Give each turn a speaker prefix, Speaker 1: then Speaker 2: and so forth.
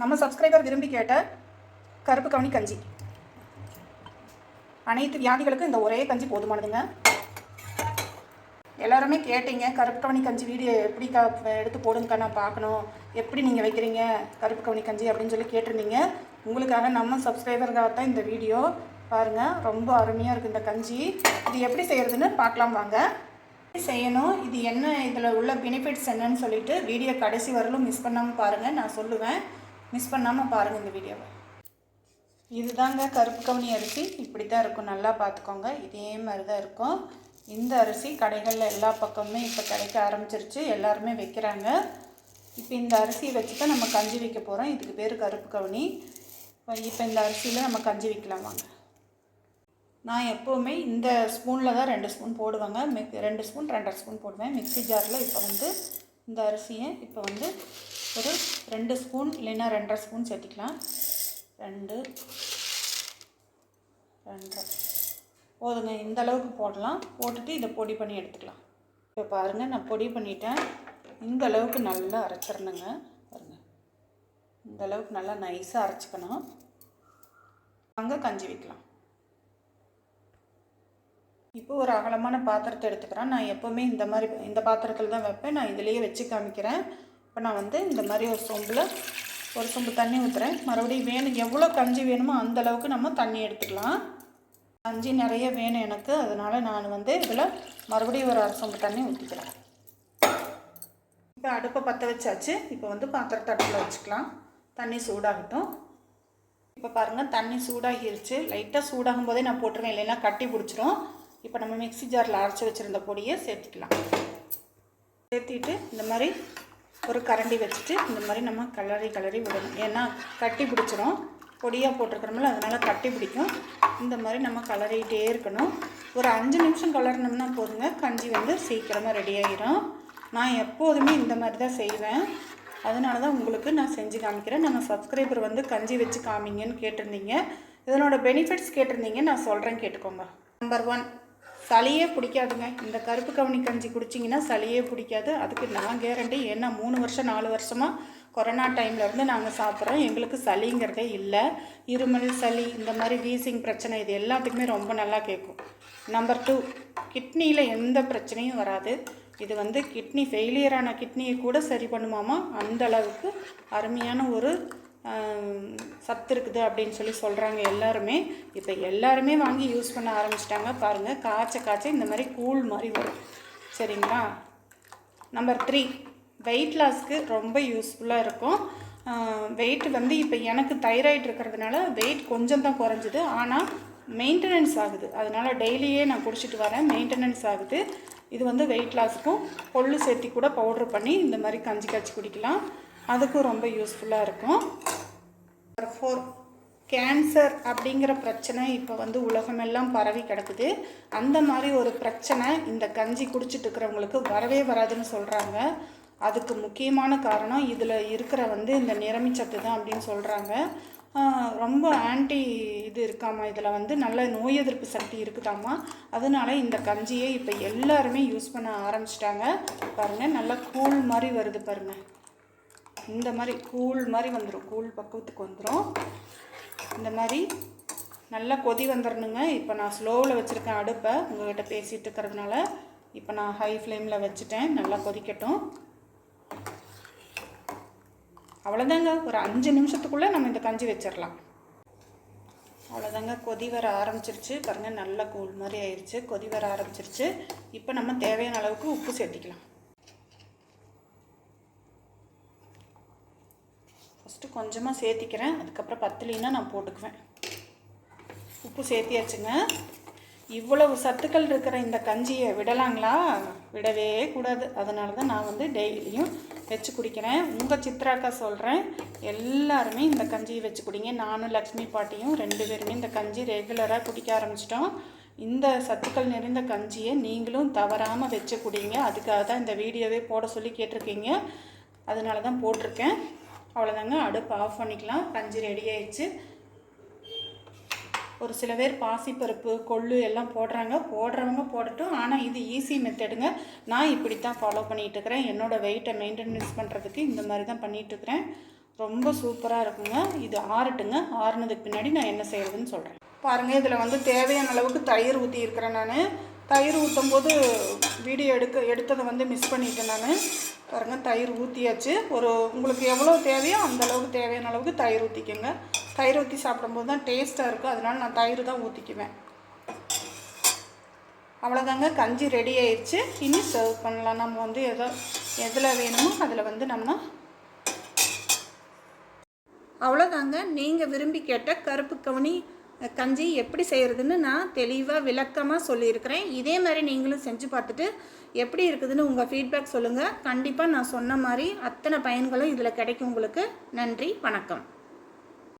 Speaker 1: நம்ம சப்ஸ்கிரைபர் விரும்பி கேட்ட கருப்பு கவனி கஞ்சி. அனைத்து வியாதிகளுக்கும் இந்த ஒரே கஞ்சி போதுமானதுங்க. எல்லாருமே கேட்டீங்க கருப்பு கவனி கஞ்சி வீடியோ எப்படி க எடுத்து போடுங்கக்கா நான் பார்க்கணும். எப்படி நீங்கள் வைக்கிறீங்க கருப்பு கவனி கஞ்சி அப்படின்னு சொல்லி கேட்டிருந்தீங்க. உங்களுக்காக நம்ம சப்ஸ்கிரைபருக்காக தான் இந்த வீடியோ. பாருங்கள் ரொம்ப அருமையாக இருக்குது இந்த கஞ்சி. இது எப்படி செய்கிறதுன்னு பார்க்கலாம் வாங்க. எப்படி செய்யணும் இது என்ன இதில் உள்ள பெனிஃபிட்ஸ் என்னன்னு சொல்லிட்டு வீடியோ கடைசி வரலும் மிஸ் பண்ணாமல் பாருங்கள் நான் சொல்லுவேன். மிஸ் பண்ணாமல் பாருங்கள் இந்த வீடியோவை இதுதாங்க கருப்பு கவுனி அரிசி. இப்படி தான் இருக்கும். நல்லா பார்த்துக்கோங்க. இதே மாதிரி தான் இருக்கும். இந்த அரிசி கடைகளில் எல்லா பக்கமுமே இப்போ கிடைக்க ஆரம்பிச்சிருச்சு. எல்லாருமே வைக்கிறாங்க. இப்போ இந்த அரிசியை வச்சு தான் நம்ம கஞ்சி வைக்க போகிறோம் இதுக்கு பேர் கருப்பு கவுனி. இப்போ இந்த அரிசியில் நம்ம கஞ்சி வைக்கலாம் வாங்க. நான் எப்போவுமே இந்த ஸ்பூனில் தான் ரெண்டு ஸ்பூன் போடுவேங்க. மிக் ரெண்டு ஸ்பூன் ரெண்டரை ஸ்பூன் போடுவேன். மிக்ஸி ஜாரில் இப்போ வந்து இந்த அரிசியை இப்போ வந்து ஒரு ரெண்டு ஸ்பூன் இல்லைன்னா ரெண்டரை ஸ்பூன் சேர்த்திக்கலாம். ரெண்டு ரெண்டரை. போதுங்க இந்த அளவுக்கு போடலாம். போட்டுட்டு இதை பொடி பண்ணி எடுத்துக்கலாம். இப்போ பாருங்கள் நான் பொடி பண்ணிட்டேன். இந்த அளவுக்கு நல்லா அரைச்சிடணுங்க. பாருங்கள் இந்த அளவுக்கு நல்லா நைஸாக அரைச்சிக்கணும். அங்கே கஞ்சி வைக்கலாம். இப்போ ஒரு அகலமான பாத்திரத்தை எடுத்துக்கிறேன். நான் எப்போவுமே இந்த மாதிரி இந்த பாத்திரத்தில் தான் வைப்பேன். நான் இதிலேயே வச்சு காமிக்கிறேன். இப்போ நான் வந்து இந்த மாதிரி ஒரு சொம்பில் ஒரு சொம்பு தண்ணி ஊற்றுறேன் மறுபடியும் வேணும் எவ்வளோ கஞ்சி வேணுமோ அந்த அளவுக்கு நம்ம தண்ணி எடுத்துக்கலாம். கஞ்சி நிறைய வேணும் எனக்கு அதனால் நான் வந்து இதில் மறுபடியும் ஒரு அரை சொம்பு தண்ணி ஊற்றிக்கிறேன் இப்போ அடுப்பை பற்ற வச்சாச்சு. இப்போ வந்து பாத்திரத்தை அடுப்பில் வச்சுக்கலாம். தண்ணி சூடாகட்டும். இப்போ பாருங்கள் தண்ணி சூடாகிருச்சு. லைட்டாக சூடாகும் போதே நான் போட்டுருவேன் இல்லைன்னா கட்டி பிடிச்சிரும். இப்போ நம்ம மிக்ஸி ஜாரில் அரைச்சி வச்சுருந்த பொடியை சேர்த்துக்கலாம். சேர்த்திட்டு இந்த மாதிரி ஒரு கரண்டி வச்சுட்டு இந்த மாதிரி நம்ம கலரி கலரி விடணும். ஏன்னா கட்டி பிடிச்சிரும். பொடியாக போட்டிருக்கிறோம்ல அதனால் கட்டி பிடிக்கும். இந்த மாதிரி நம்ம கலரிகிட்டே இருக்கணும். ஒரு அஞ்சு நிமிஷம் கலர்னோம்னா போதுங்க. கஞ்சி வந்து சீக்கிரமாக ரெடி ஆகிரும் நான் எப்போதுமே இந்த மாதிரி தான் செய்வேன். அதனால தான் உங்களுக்கு நான் செஞ்சு காமிக்கிறேன். நம்ம சப்ஸ்கிரைபர் வந்து கஞ்சி வச்சு காமிங்கன்னு கேட்டிருந்தீங்க. இதனோட பெனிஃபிட்ஸ் கேட்டிருந்தீங்க நான் சொல்கிறேன் கேட்டுக்கோங்க. நம்பர் ஒன் சளியே பிடிக்காதுங்க. இந்த கருப்பு கவனி கஞ்சி குடிச்சிங்கன்னா சளியே பிடிக்காது. அதுக்கு நான் கேரண்டி ஏன்னா மூணு வருஷம் நாலு வருஷமாக கொரோனா டைமில் இருந்து நாங்கள் சாப்பிட்றோம். எங்களுக்கு சளிங்கிறதே இல்லை. இருமல் சளி இந்த மாதிரி வீசிங் பிரச்சனை இது எல்லாத்துக்குமே ரொம்ப நல்லா கேட்கும். நம்பர் டூ கிட்னியில் எந்த பிரச்சனையும் வராது. இது வந்து கிட்னி ஃபெயிலியரான கிட்னியை கூட சரி பண்ணுமாமா? அந்த அளவுக்கு அருமையான ஒரு சத்து இருக்குது அப்படின்னு சொல்லி சொல்கிறாங்க எல்லாருமே. இப்போ எல்லாருமே வாங்கி யூஸ் பண்ண ஆரம்பிச்சிட்டாங்க. பாருங்கள் காய்ச்ச காய்ச்ச இந்த மாதிரி கூழ் மாதிரி வரும். சரிங்களா? நம்பர் த்ரீ வெயிட் லாஸ்க்கு ரொம்ப யூஸ்ஃபுல்லாக இருக்கும். வெயிட் வந்து இப்போ எனக்கு தைராய்டு இருக்கிறதுனால வெயிட் கொஞ்சம் தான் குறைஞ்சிது. ஆனால் மெயின்டெனன்ஸ் ஆகுது. அதனால் டெய்லியே நான் குடிச்சிட்டு வரேன். மெயின்டெனன்ஸ் ஆகுது. இது வந்து வெயிட் லாஸுக்கும் கொள்ளு சேர்த்தி கூட பவுட்ரு பண்ணி இந்த மாதிரி கஞ்சி காய்ச்சி குடிக்கலாம். அதுக்கும் ரொம்ப யூஸ்ஃபுல்லாக இருக்கும். ஃபோர் கேன்சர் அப்படிங்கிற பிரச்சனை இப்போ வந்து உலகமெல்லாம் பரவி கிடக்குது. அந்த மாதிரி ஒரு பிரச்சனை இந்த கஞ்சி குடிச்சிட்டு இருக்கிறவங்களுக்கு வரவே வராதுன்னு சொல்கிறாங்க அதுக்கு முக்கியமான காரணம் இதில் இருக்கிற வந்து இந்த நிறமிச்சத்து தான் அப்படின்னு சொல்கிறாங்க ரொம்ப ஆன்டி இது இருக்காமா? இதில் வந்து நல்ல நோய் எதிர்ப்பு சக்தி இருக்குதாம்மா அதனால இந்த கஞ்சியை இப்போ எல்லாருமே யூஸ் பண்ண ஆரம்பிச்சிட்டாங்க. பாருங்கள் நல்லா கூழ் மாதிரி வருது பாருங்கள் இந்த மாதிரி கூழ் மாதிரி வந்துடும் கூழ் பக்குவத்துக்கு வந்துடும் இந்த மாதிரி நல்லா கொதி வந்துடணுங்க இப்போ நான் ஸ்லோவில் வச்சுருக்கேன் அடுப்பை. உங்கள்கிட்ட பேசிகிட்டு இருக்கிறதுனால இப்போ நான் ஹை ஃப்ளேமில் வச்சுட்டேன். நல்லா கொதிக்கட்டும். அவ்வளோதாங்க ஒரு அஞ்சு நிமிஷத்துக்குள்ளே நம்ம இந்த கஞ்சி வச்சிடலாம் அவ்வளோதாங்க கொதி வர ஆரம்பிச்சிருச்சு. பாருங்கள் நல்லா கூழ் மாதிரி ஆயிடுச்சு கொதி வர ஆரம்பிச்சிருச்சு. இப்போ நம்ம தேவையான அளவுக்கு உப்பு சேர்த்திக்கலாம். ஃபஸ்ட்டு கொஞ்சமாக சேர்த்திக்கிறேன். அதுக்கப்புறம் பத்திலின்னா நான் போட்டுக்குவேன். உப்பு சேர்த்தியாச்சுங்க. இவ்வளவு சத்துக்கள் இருக்கிற இந்த கஞ்சியை விடலாங்களா? விடவே கூடாது. அதனால தான் நான் வந்து டெய்லியும் வச்சு குடிக்கிறேன். உங்கள் சித்ராக்கா சொல்கிறேன் எல்லாருமே இந்த கஞ்சியை வச்சு குடிங்க. நானும் லக்ஷ்மி பாட்டியும் ரெண்டு பேருமே இந்த கஞ்சி ரெகுலராக குடிக்க ஆரம்பிச்சிட்டோம். இந்த சத்துக்கள் நிறைந்த கஞ்சியை நீங்களும் தவறாமல் வச்சு குடிங்க. அதுக்காக தான் இந்த வீடியோவே போட சொல்லி கேட்டிருக்கீங்க. அதனால தான் போட்டிருக்கேன். அவ்வளோதாங்க அடுப்பு ஆஃப் பண்ணிக்கலாம். கஞ்சி ரெடி ஆயிடுச்சு. ஒரு சில பேர் பாசிப்பருப்பு கொள்ளு எல்லாம் போடுறாங்க. போடுறவங்க போடட்டும் ஆனால் இது ஈஸி மெத்தடுங்க நான் இப்படி தான் ஃபாலோ பண்ணிகிட்டு இருக்கிறேன் என்னோடய வெயிட்டை மெயின்டெனன்ஸ் பண்ணுறதுக்கு இந்த மாதிரி தான் பண்ணிகிட்ருக்கிறேன் ரொம்ப சூப்பராக இருக்குங்க. இது ஆறட்டுங்க. ஆறுனதுக்கு பின்னாடி நான் என்ன செய்கிறதுன்னு சொல்கிறேன் பாருங்கள் இதில் வந்து தேவையான அளவுக்கு தயிர் ஊற்றி இருக்கிறேன் நான். தயிர் ஊற்றும் போது வீடியோ எடுக்க எடுத்ததை வந்து மிஸ் பண்ணிட்டேன் நான். பாருங்கள் தயிர் ஊற்றியாச்சு ஒரு உங்களுக்கு எவ்வளோ தேவையோ அந்த அளவுக்கு தேவையான அளவுக்கு தயிர் ஊற்றிக்கோங்க தயிர் ஊற்றி சாப்பிடும்போது தான் டேஸ்ட்டாக இருக்கும். அதனால் நான் தயிர் தான் ஊற்றிக்குவேன் அவ்வளோதாங்க. கஞ்சி ரெடி ஆயிடுச்சு இனி சர்வ் பண்ணலாம். நம்ம வந்து எதோ எதில் வேணுமோ அதில் வந்து நம்ம அவ்வளோதாங்க. நீங்கள் விரும்பி கேட்ட கருப்பு கவனி கஞ்சி எப்படி செய்கிறதுன்னு நான் தெளிவாக விளக்கமாக சொல்லியிருக்கிறேன். இதே மாதிரி நீங்களும் செஞ்சு பார்த்துட்டு எப்படி இருக்குதுன்னு உங்கள் ஃபீட்பேக் சொல்லுங்கள் கண்டிப்பாக நான் சொன்ன மாதிரி அத்தனை பயன்களும் இதில் கிடைக்கும் உங்களுக்கு. நன்றி வணக்கம்.